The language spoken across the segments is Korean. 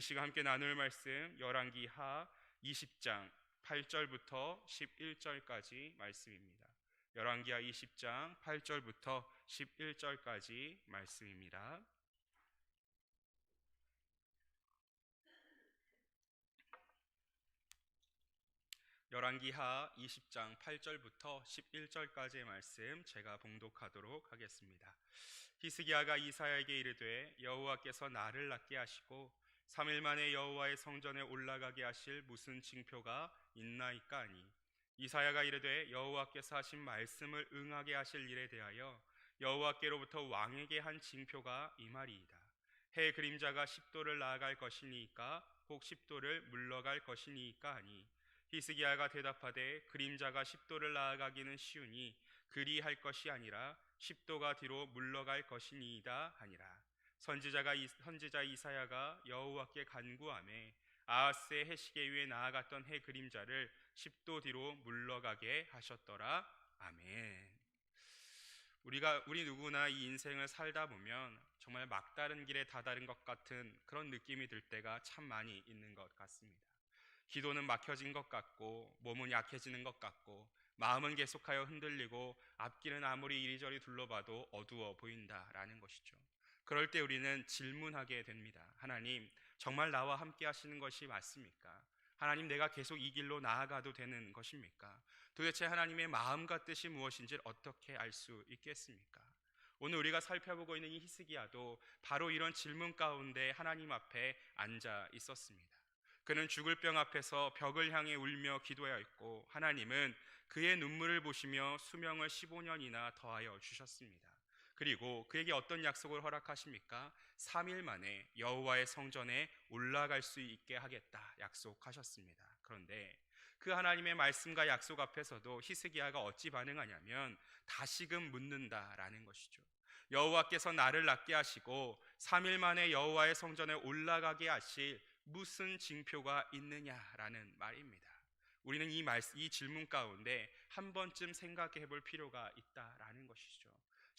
이 시간 함께 나눌 말씀 열왕기 하 20장 8절부터 11절까지 말씀입니다. 열왕기하 20장 8절부터 11절까지 말씀입니다. 열왕기하 20장 8절부터 11절까지의 말씀 제가 봉독하도록 하겠습니다. 히스기야가 이사야에게 이르되 여호와께서 나를 낫게 하시고 3일 만에 여호와의 성전에 올라가게 하실 무슨 징표가 있나이까 하니? 이사야가 이르되 여호와께서 하신 말씀을 응하게 하실 일에 대하여 여호와께로부터 왕에게 한 징표가 이 말이이다. 해 그림자가 10도를 나아갈 것이니까 혹 10도를 물러갈 것이니까 하니? 히스기야가 대답하되 그림자가 10도를 나아가기는 쉬우니 그리 할 것이 아니라 10도가 뒤로 물러갈 것이니이다 하니라 선지자가 이, 선지자 이사야가 여호와께 간구하매 아하스의 해시계 위에 나아갔던 해 그림자를 10도 뒤로 물러가게 하셨더라 아멘. 우리가 우리 누구나 이 인생을 살다 보면 정말 막다른 길에 다다른 것 같은 그런 느낌이 들 때가 참 많이 있는 것 같습니다. 기도는 막혀진 것 같고 몸은 약해지는 것 같고 마음은 계속하여 흔들리고 앞길은 아무리 이리저리 둘러봐도 어두워 보인다라는 것이죠. 그럴 때 우리는 질문하게 됩니다. 하나님, 정말 나와 함께 하시는 것이 맞습니까? 하나님, 내가 계속 이 길로 나아가도 되는 것입니까? 도대체 하나님의 마음과 뜻이 무엇인지를 어떻게 알 수 있겠습니까? 오늘 우리가 살펴보고 있는 이 히스기야도 바로 이런 질문 가운데 하나님 앞에 앉아 있었습니다. 그는 죽을 병 앞에서 벽을 향해 울며 기도하였고 하나님은 그의 눈물을 보시며 수명을 15년이나 더하여 주셨습니다. 그리고 그에게 어떤 약속을 허락하십니까? 3일 만에 여호와의 성전에 올라갈 수 있게 하겠다 약속하셨습니다. 그런데 그 하나님의 말씀과 약속 앞에서도 히스기야가 어찌 반응하냐면 다시금 묻는다라는 것이죠. 여호와께서 나를 낫게 하시고 3일 만에 여호와의 성전에 올라가게 하실 무슨 징표가 있느냐라는 말입니다. 우리는 이 말씀, 이 질문 가운데 한 번쯤 생각해 볼 필요가 있다라는 것이죠.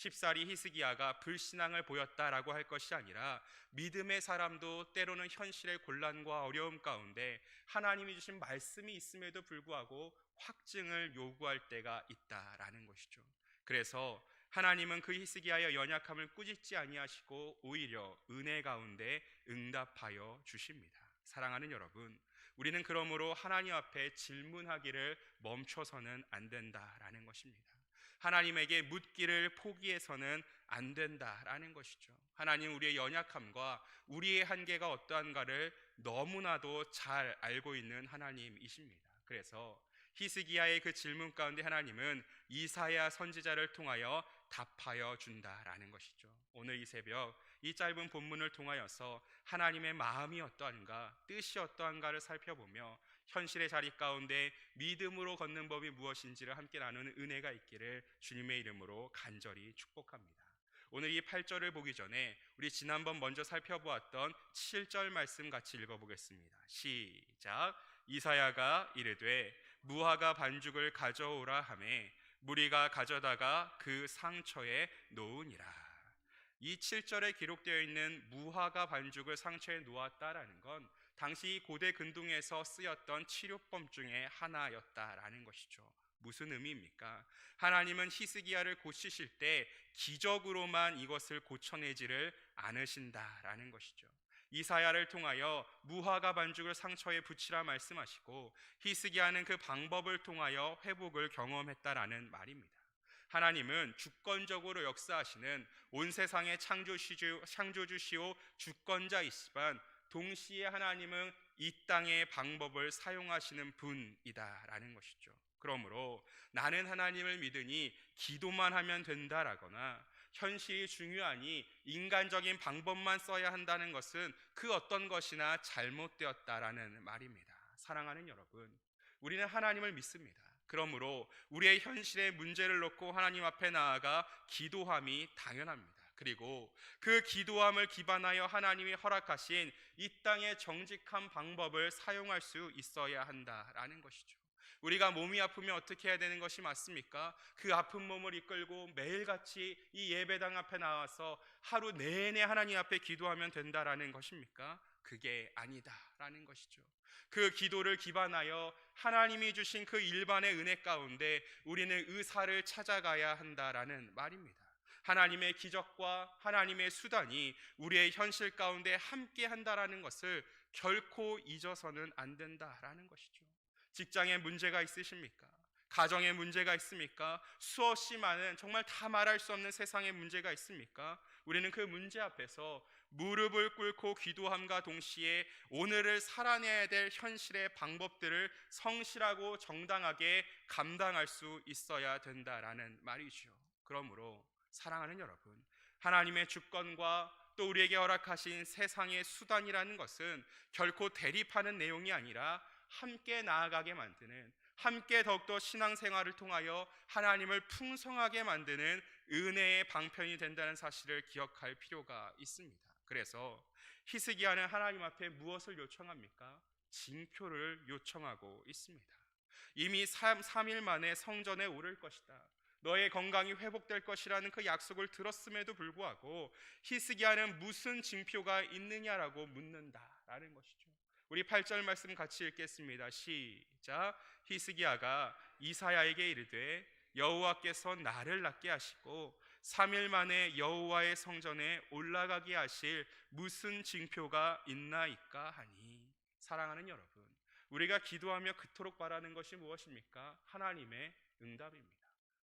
쉽사리 히스기야가 불신앙을 보였다라고 할 것이 아니라 믿음의 사람도 때로는 현실의 곤란과 어려움 가운데 하나님이 주신 말씀이 있음에도 불구하고 확증을 요구할 때가 있다라는 것이죠. 그래서 하나님은 그 히스기야의 연약함을 꾸짖지 아니하시고 오히려 은혜 가운데 응답하여 주십니다. 사랑하는 여러분, 우리는 그러므로 하나님 앞에 질문하기를 멈춰서는 안 된다라는 것입니다. 하나님에게 묻기를 포기해서는 안 된다라는 것이죠. 하나님 우리의 연약함과 우리의 한계가 어떠한가를 너무나도 잘 알고 있는 하나님이십니다. 그래서 히스기야의 그 질문 가운데 하나님은 이사야 선지자를 통하여 답하여 준다라는 것이죠. 오늘 이 새벽 이 짧은 본문을 통하여서 하나님의 마음이 어떠한가, 뜻이 어떠한가를 살펴보며 현실의 자리 가운데 믿음으로 걷는 법이 무엇인지를 함께 나누는 은혜가 있기를 주님의 이름으로 간절히 축복합니다. 오늘 이 8절을 보기 전에 우리 지난번 먼저 살펴보았던 7절 말씀 같이 읽어보겠습니다. 시작. 이사야가 이르되 무화과 반죽을 가져오라 하매 무리가 가져다가 그 상처에 놓으니라. 이 7절에 기록되어 있는 무화과 반죽을 상처에 놓았다라는 건 당시 고대 근동에서 쓰였던 치료법 중에 하나였다라는 것이죠. 무슨 의미입니까? 하나님은 히스기야를 고치실 때 기적으로만 이것을 고쳐내지를 않으신다라는 것이죠. 이사야를 통하여 무화과 반죽을 상처에 붙이라 말씀하시고 히스기야는 그 방법을 통하여 회복을 경험했다라는 말입니다. 하나님은 주권적으로 역사하시는 온 세상의 창조주시오, 창조주시오 주권자이시지만 동시에 하나님은 이 땅의 방법을 사용하시는 분이다라는 것이죠. 그러므로 나는 하나님을 믿으니 기도만 하면 된다라거나 현실이 중요하니 인간적인 방법만 써야 한다는 것은 그 어떤 것이나 잘못되었다라는 말입니다. 사랑하는 여러분, 우리는 하나님을 믿습니다. 그러므로 우리의 현실의 문제를 놓고 하나님 앞에 나아가 기도함이 당연합니다. 그리고 그 기도함을 기반하여 하나님이 허락하신 이 땅의 정직한 방법을 사용할 수 있어야 한다라는 것이죠. 우리가 몸이 아프면 어떻게 해야 되는 것이 맞습니까? 그 아픈 몸을 이끌고 매일같이 이 예배당 앞에 나와서 하루 내내 하나님 앞에 기도하면 된다라는 것입니까? 그게 아니다라는 것이죠. 그 기도를 기반하여 하나님이 주신 그 일반의 은혜 가운데 우리는 의사를 찾아가야 한다라는 말입니다. 하나님의 기적과 하나님의 수단이 우리의 현실 가운데 함께 한다라는 것을 결코 잊어서는 안 된다라는 것이죠. 직장에 문제가 있으십니까? 가정에 문제가 있습니까? 수없이 많은 정말 다 말할 수 없는 세상에 문제가 있습니까? 우리는 그 문제 앞에서 무릎을 꿇고 기도함과 동시에 오늘을 살아내야 될 현실의 방법들을 성실하고 정당하게 감당할 수 있어야 된다라는 말이죠. 그러므로 사랑하는 여러분, 하나님의 주권과 또 우리에게 허락하신 세상의 수단이라는 것은 결코 대립하는 내용이 아니라 함께 나아가게 만드는 함께 더욱더 신앙생활을 통하여 하나님을 풍성하게 만드는 은혜의 방편이 된다는 사실을 기억할 필요가 있습니다. 그래서 히스기야는 하나님 앞에 무엇을 요청합니까? 징표를 요청하고 있습니다. 이미 3, 3일 만에 성전에 오를 것이다. 너의 건강이 회복될 것이라는 그 약속을 들었음에도 불구하고 히스기야는 무슨 징표가 있느냐라고 묻는다라는 것이죠. 우리 8절 말씀 같이 읽겠습니다. 시작. 히스기야가 이사야에게 이르되 여호와께서 나를 낫게 하시고 3일 만에 여호와의 성전에 올라가게 하실 무슨 징표가 있나이까 하니 사랑하는 여러분 우리가 기도하며 그토록 바라는 것이 무엇입니까? 하나님의 응답입니다.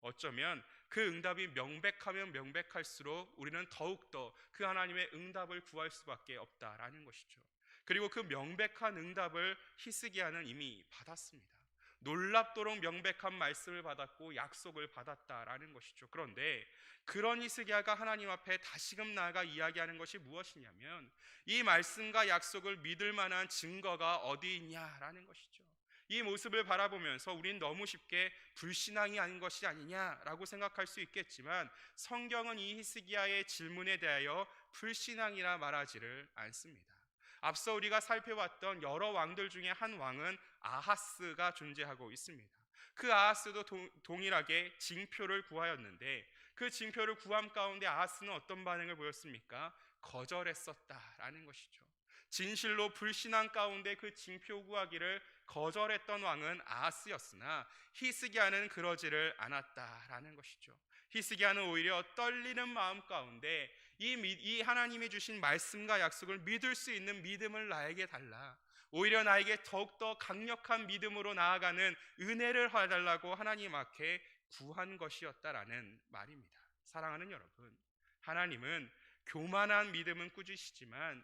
어쩌면 그 응답이 명백하면 명백할수록 우리는 더욱더 그 하나님의 응답을 구할 수밖에 없다라는 것이죠. 그리고 그 명백한 응답을 히스기야는 이미 받았습니다. 놀랍도록 명백한 말씀을 받았고 약속을 받았다라는 것이죠. 그런데 그런 히스기야가 하나님 앞에 다시금 나아가 이야기하는 것이 무엇이냐면 이 말씀과 약속을 믿을 만한 증거가 어디 있냐라는 것이죠. 이 모습을 바라보면서 우린 너무 쉽게 불신앙이 아닌 것이 아니냐라고 생각할 수 있겠지만 성경은 이 히스기야의 질문에 대하여 불신앙이라 말하지를 않습니다. 앞서 우리가 살펴봤던 여러 왕들 중에 한 왕은 아하스가 존재하고 있습니다. 그 아하스도 동, 일하게 징표를 구하였는데 그 징표를 구함 가운데 아하스는 어떤 반응을 보였습니까? 거절했었다라는 것이죠. 진실로 불신앙 가운데 그 징표 구하기를 거절했던 왕은 아하스였으나 히스기야는 그러지를 않았다라는 것이죠. 히스기야는 오히려 떨리는 마음 가운데 이, 이 하나님이 주신 말씀과 약속을 믿을 수 있는 믿음을 나에게 달라. 오히려 나에게 더욱더 강력한 믿음으로 나아가는 은혜를 해달라고 하나님 앞에 구한 것이었다라는 말입니다. 사랑하는 여러분, 하나님은 교만한 믿음은 꾸짖으시지만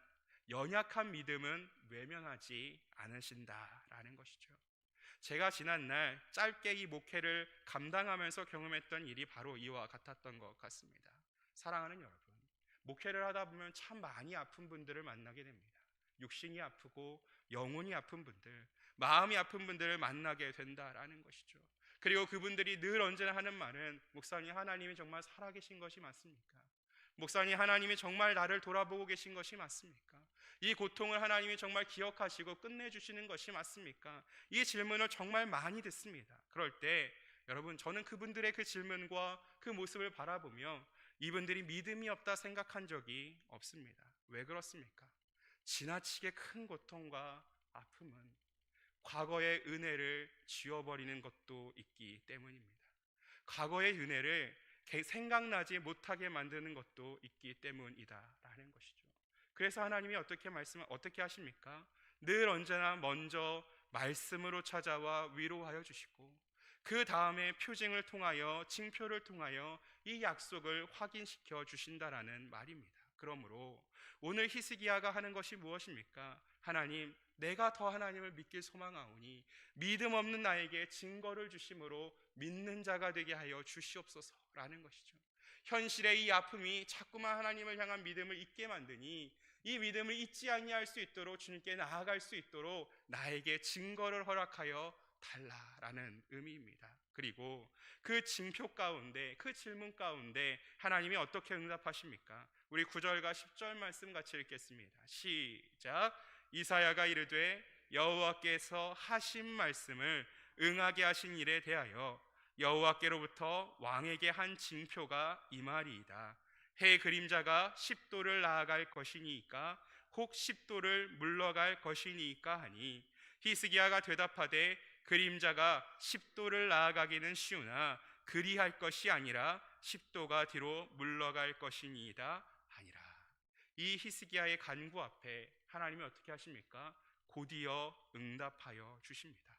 연약한 믿음은 외면하지 않으신다라는 것이죠. 제가 지난날 짧게 이 목회를 감당하면서 경험했던 일이 바로 이와 같았던 것 같습니다. 사랑하는 여러분, 목회를 하다 보면 참 많이 아픈 분들을 만나게 됩니다. 육신이 아프고 영혼이 아픈 분들, 마음이 아픈 분들을 만나게 된다라는 것이죠. 그리고 그분들이 늘 언제나 하는 말은 목사님 하나님이 정말 살아계신 것이 맞습니까? 목사님 하나님이 정말 나를 돌아보고 계신 것이 맞습니까? 이 고통을 하나님이 정말 기억하시고 끝내주시는 것이 맞습니까? 이 질문을 정말 많이 듣습니다. 그럴 때 여러분 저는 그분들의 그 질문과 그 모습을 바라보며 이분들이 믿음이 없다 생각한 적이 없습니다. 왜 그렇습니까? 지나치게 큰 고통과 아픔은 과거의 은혜를 지워버리는 것도 있기 때문입니다. 과거의 은혜를 생각나지 못하게 만드는 것도 있기 때문이다라는 것이죠. 그래서 하나님이 어떻게 말씀 어떻게 하십니까? 늘 언제나 먼저 말씀으로 찾아와 위로하여 주시고 그 다음에 표징을 통하여 징표를 통하여 이 약속을 확인시켜 주신다라는 말입니다. 그러므로 오늘 히스기야가 하는 것이 무엇입니까? 하나님, 내가 더 하나님을 믿길 소망하오니 믿음 없는 나에게 증거를 주심으로 믿는 자가 되게 하여 주시옵소서라는 것이죠. 현실의 이 아픔이 자꾸만 하나님을 향한 믿음을 잊게 만드니 이 믿음을 잊지 아니할 수 있도록 주님께 나아갈 수 있도록 나에게 증거를 허락하여 달라라는 의미입니다. 그리고 그 징표 가운데 그 질문 가운데 하나님이 어떻게 응답하십니까? 우리 9절과 10절 말씀 같이 읽겠습니다. 시작. 이사야가 이르되 여호와께서 하신 말씀을 응하게 하신 일에 대하여 여호와께로부터 왕에게 한 징표가 이 말이이다. 해 그림자가 10도를 나아갈 것이니까 혹 십도를 물러갈 것이니까 하니 히스기야가 대답하되 그림자가 십도를 나아가기는 쉬우나 그리할 것이 아니라 십도가 뒤로 물러갈 것이니이다 하니라. 이 히스기야의 간구 앞에 하나님이 어떻게 하십니까? 곧이어 응답하여 주십니다.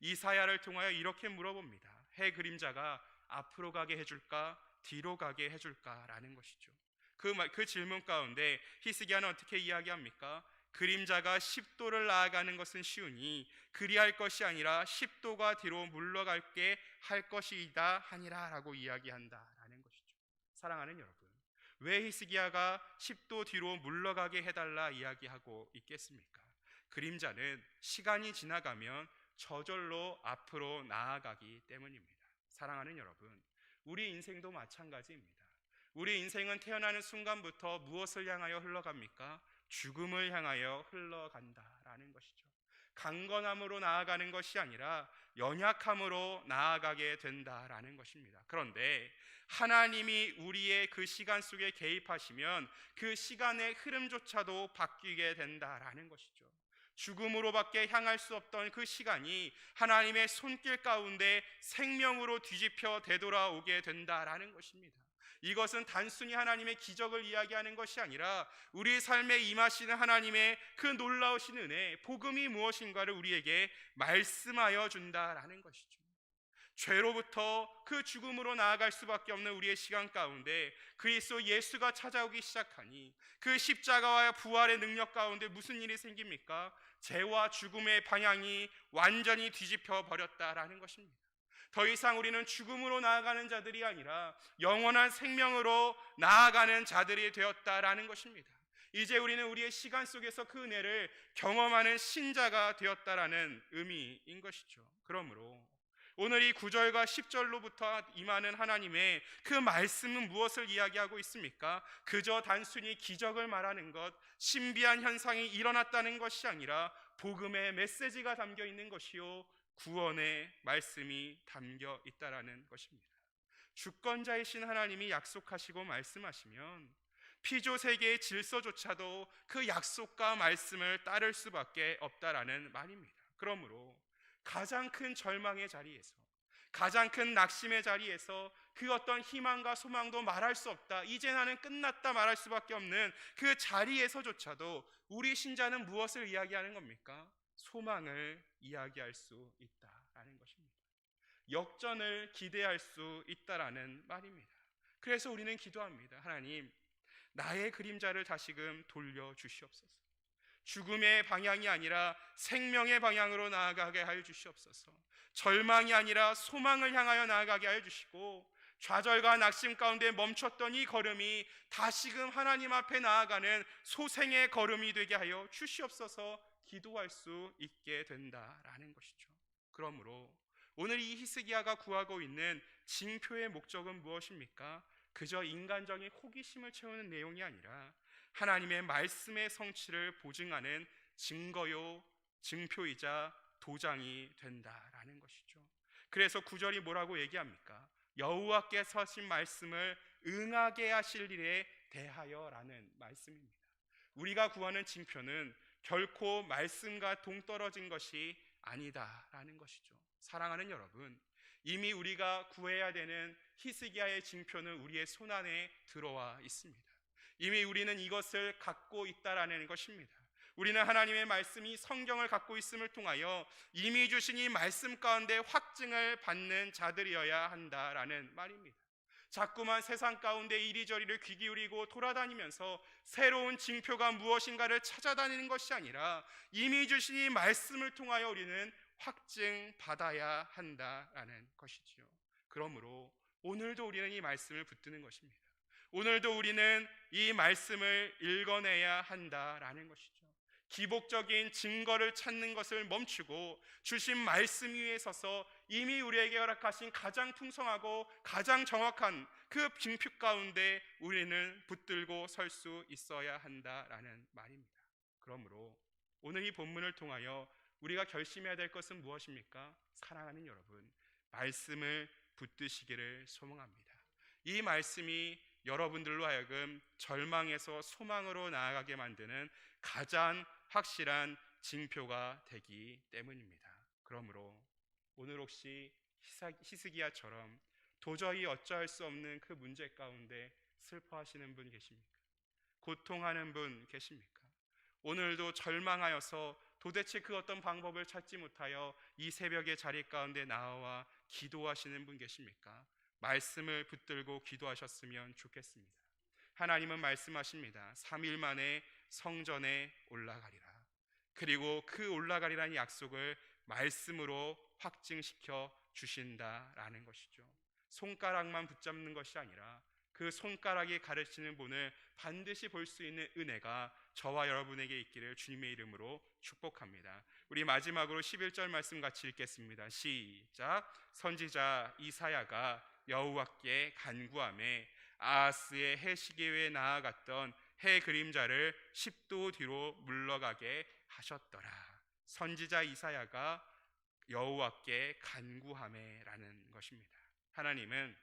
이사야를 통하여 이렇게 물어봅니다. 해 그림자가 앞으로 가게 해줄까, 뒤로 가게 해줄까라는 것이죠. 그, 말- 그 질문 가운데 히스기야는 어떻게 이야기합니까? 그림자가 10도를 나아가는 것은 쉬우니 그리할 것이 아니라 10도가 뒤로 물러갈게 할 것이다 하니라라고 이야기한다라는 것이죠. 사랑하는 여러분, 왜 히스기야가 10도 뒤로 물러가게 해달라 이야기하고 있겠습니까? 그림자는 시간이 지나가면 저절로 앞으로 나아가기 때문입니다. 사랑하는 여러분, 우리 인생도 마찬가지입니다. 우리 인생은 태어나는 순간부터 무엇을 향하여 흘러갑니까? 죽음을 향하여 흘러간다라는 것이죠. 강건함으로 나아가는 것이 아니라 연약함으로 나아가게 된다라는 것입니다. 그런데 하나님이 우리의 그 시간 속에 개입하시면 그 시간의 흐름조차도 바뀌게 된다라는 것이죠. 죽음으로밖에 향할 수 없던 그 시간이 하나님의 손길 가운데 생명으로 뒤집혀 되돌아오게 된다라는 것입니다. 이것은 단순히 하나님의 기적을 이야기하는 것이 아니라 우리 삶에 임하시는 하나님의 그 놀라우신 은혜, 복음이 무엇인가를 우리에게 말씀하여 준다라는 것이죠. 죄로부터 그 죽음으로 나아갈 수밖에 없는 우리의 시간 가운데 그리스도 예수가 찾아오기 시작하니 그 십자가와 부활의 능력 가운데 무슨 일이 생깁니까? 죄와 죽음의 방향이 완전히 뒤집혀 버렸다라는 것입니다. 더 이상 우리는 죽음으로 나아가는 자들이 아니라 영원한 생명으로 나아가는 자들이 되었다라는 것입니다. 이제 우리는 우리의 시간 속에서 그 은혜를 경험하는 신자가 되었다라는 의미인 것이죠. 그러므로 오늘 이 9절과 10절로부터 임하는 하나님의 그 말씀은 무엇을 이야기하고 있습니까? 그저 단순히 기적을 말하는 것, 신비한 현상이 일어났다는 것이 아니라 복음의 메시지가 담겨 있는 것이요 구원의 말씀이 담겨 있다라는 것입니다. 주권자이신 하나님이 약속하시고 말씀하시면 피조 세계의 질서조차도 그 약속과 말씀을 따를 수밖에 없다라는 말입니다. 그러므로 가장 큰 절망의 자리에서 가장 큰 낙심의 자리에서 그 어떤 희망과 소망도 말할 수 없다. 이제 나는 끝났다 말할 수밖에 없는 그 자리에서조차도 우리 신자는 무엇을 이야기하는 겁니까? 소망을 이야기할 수 있다라는 것입니다. 역전을 기대할 수 있다라는 말입니다. 그래서 우리는 기도합니다. 하나님, 나의 그림자를 다시금 돌려 주시옵소서. 죽음의 방향이 아니라 생명의 방향으로 나아가게 하여 주시옵소서. 절망이 아니라 소망을 향하여 나아가게 하여 주시고 좌절과 낙심 가운데 멈췄던 이 걸음이 다시금 하나님 앞에 나아가는 소생의 걸음이 되게 하여 주시옵소서 기도할 수 있게 된다라는 것이죠. 그러므로 오늘 이 히스기야가 구하고 있는 징표의 목적은 무엇입니까? 그저 인간적인 호기심을 채우는 내용이 아니라 하나님의 말씀의 성취를 보증하는 증거요, 증표이자 도장이 된다라는 것이죠. 그래서 구절이 뭐라고 얘기합니까? 여호와께서 하신 말씀을 응하게 하실 일에 대하여라는 말씀입니다. 우리가 구하는 징표는 결코 말씀과 동떨어진 것이 아니다라는 것이죠. 사랑하는 여러분, 이미 우리가 구해야 되는 히스기야의 징표는 우리의 손안에 들어와 있습니다. 이미 우리는 이것을 갖고 있다라는 것입니다. 우리는 하나님의 말씀이 성경을 갖고 있음을 통하여 이미 주신 이 말씀 가운데 확증을 받는 자들이어야 한다라는 말입니다. 자꾸만 세상 가운데 이리저리를 귀 기울이고 돌아다니면서 새로운 징표가 무엇인가를 찾아다니는 것이 아니라 이미 주신 이 말씀을 통하여 우리는 확증 받아야 한다라는 것이지요. 그러므로 오늘도 우리는 이 말씀을 붙드는 것입니다. 오늘도 우리는 이 말씀을 읽어내야 한다라는 것이죠. 기복적인 증거를 찾는 것을 멈추고 주신 말씀 위에 서서 이미 우리에게 허락하신 가장 풍성하고 가장 정확한 그 징표 가운데 우리는 붙들고 설 수 있어야 한다라는 말입니다. 그러므로 오늘 이 본문을 통하여 우리가 결심해야 될 것은 무엇입니까? 사랑하는 여러분, 말씀을 붙드시기를 소망합니다. 이 말씀이 여러분들로 하여금 절망에서 소망으로 나아가게 만드는 가장 확실한 징표가 되기 때문입니다. 그러므로 오늘 혹시 히스기야처럼 도저히 어찌할 수 없는 그 문제 가운데 슬퍼하시는 분 계십니까? 고통하는 분 계십니까? 오늘도 절망하여서 도대체 그 어떤 방법을 찾지 못하여 이 새벽의 자리 가운데 나와 기도하시는 분 계십니까? 말씀을 붙들고 기도하셨으면 좋겠습니다. 하나님은 말씀하십니다. 3일 만에 성전에 올라가리라. 그리고 그 올라가리라는 약속을 말씀으로 확증시켜 주신다라는 것이죠. 손가락만 붙잡는 것이 아니라 그 손가락이 가르치는 분을 반드시 볼 수 있는 은혜가 저와 여러분에게 있기를 주님의 이름으로 축복합니다. 우리 마지막으로 11절 말씀 같이 읽겠습니다. 시작. 선지자 이사야가 여호와께 간구함에 아하스의 해 시계에 나아갔던 해 그림자를 10도 뒤로 물러가게 하셨더라. 선지자 이사야가 여호와께 간구함에라는 것입니다. 하나님은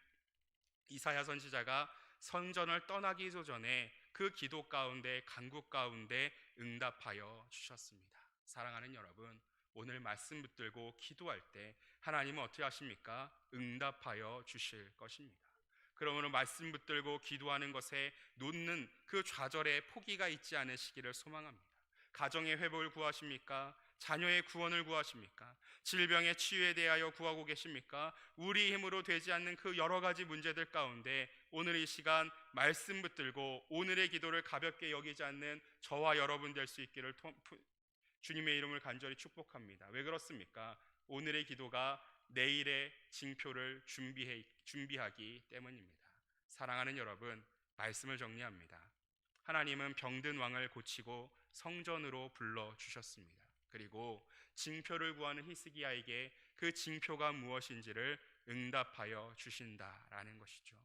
이사야 선지자가 선전을 떠나기 전에 그 기도 가운데 간구 가운데 응답하여 주셨습니다. 사랑하는 여러분, 오늘 말씀 붙들고 기도할 때 하나님은 어떻게 하십니까? 응답하여 주실 것입니다. 그러므로 말씀 붙들고 기도하는 것에 놓는 그 좌절에 포기가 있지 않으시기를 소망합니다. 가정의 회복을 구하십니까? 자녀의 구원을 구하십니까? 질병의 치유에 대하여 구하고 계십니까? 우리 힘으로 되지 않는 그 여러 가지 문제들 가운데 오늘 이 시간 말씀 붙들고 오늘의 기도를 가볍게 여기지 않는 저와 여러분 될 수 있기를 주님의 이름을 간절히 축복합니다. 왜 그렇습니까? 오늘의 기도가 내일의 징표를 준비해, 준비하기 때문입니다. 사랑하는 여러분, 말씀을 정리합니다. 하나님은 병든 왕을 고치고 성전으로 불러 주셨습니다. 그리고 징표를 구하는 히스기야에게 그 징표가 무엇인지를 응답하여 주신다라는 것이죠.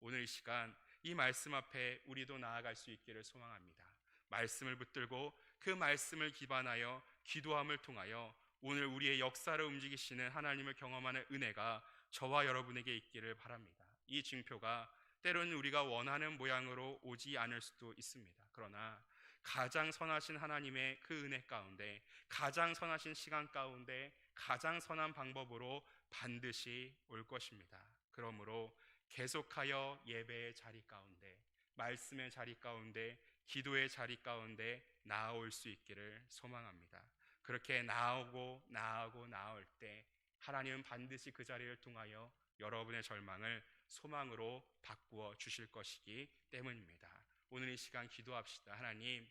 오늘 이 시간 이 말씀 앞에 우리도 나아갈 수 있기를 소망합니다. 말씀을 붙들고 그 말씀을 기반하여 기도함을 통하여 오늘 우리의 역사를 움직이시는 하나님을 경험하는 은혜가 저와 여러분에게 있기를 바랍니다. 이 징표가 때로는 우리가 원하는 모양으로 오지 않을 수도 있습니다. 그러나 가장 선하신 하나님의 그 은혜 가운데 가장 선하신 시간 가운데 가장 선한 방법으로 반드시 올 것입니다. 그러므로 계속하여 예배의 자리 가운데 말씀의 자리 가운데 기도의 자리 가운데 나아올 수 있기를 소망합니다. 그렇게 나오고 나아고 나올 때 하나님은 반드시 그 자리를 통하여 여러분의 절망을 소망으로 바꾸어 주실 것이기 때문입니다. 오늘 이 시간 기도합시다. 하나님,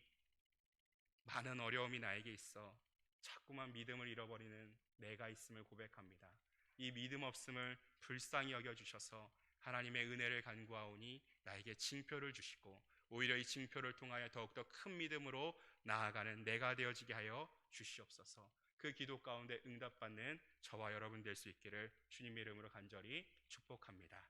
많은 어려움이 나에게 있어 자꾸만 믿음을 잃어버리는 내가 있음을 고백합니다. 이 믿음 없음을 불쌍히 여겨 주셔서 하나님의 은혜를 간구하오니 나에게 징표를 주시고 오히려 이 징표를 통하여 더욱더 큰 믿음으로 나아가는 내가 되어지게 하여 주시옵소서. 그 기도 가운데 응답받는 저와 여러분 될 수 있기를 주님의 이름으로 간절히 축복합니다.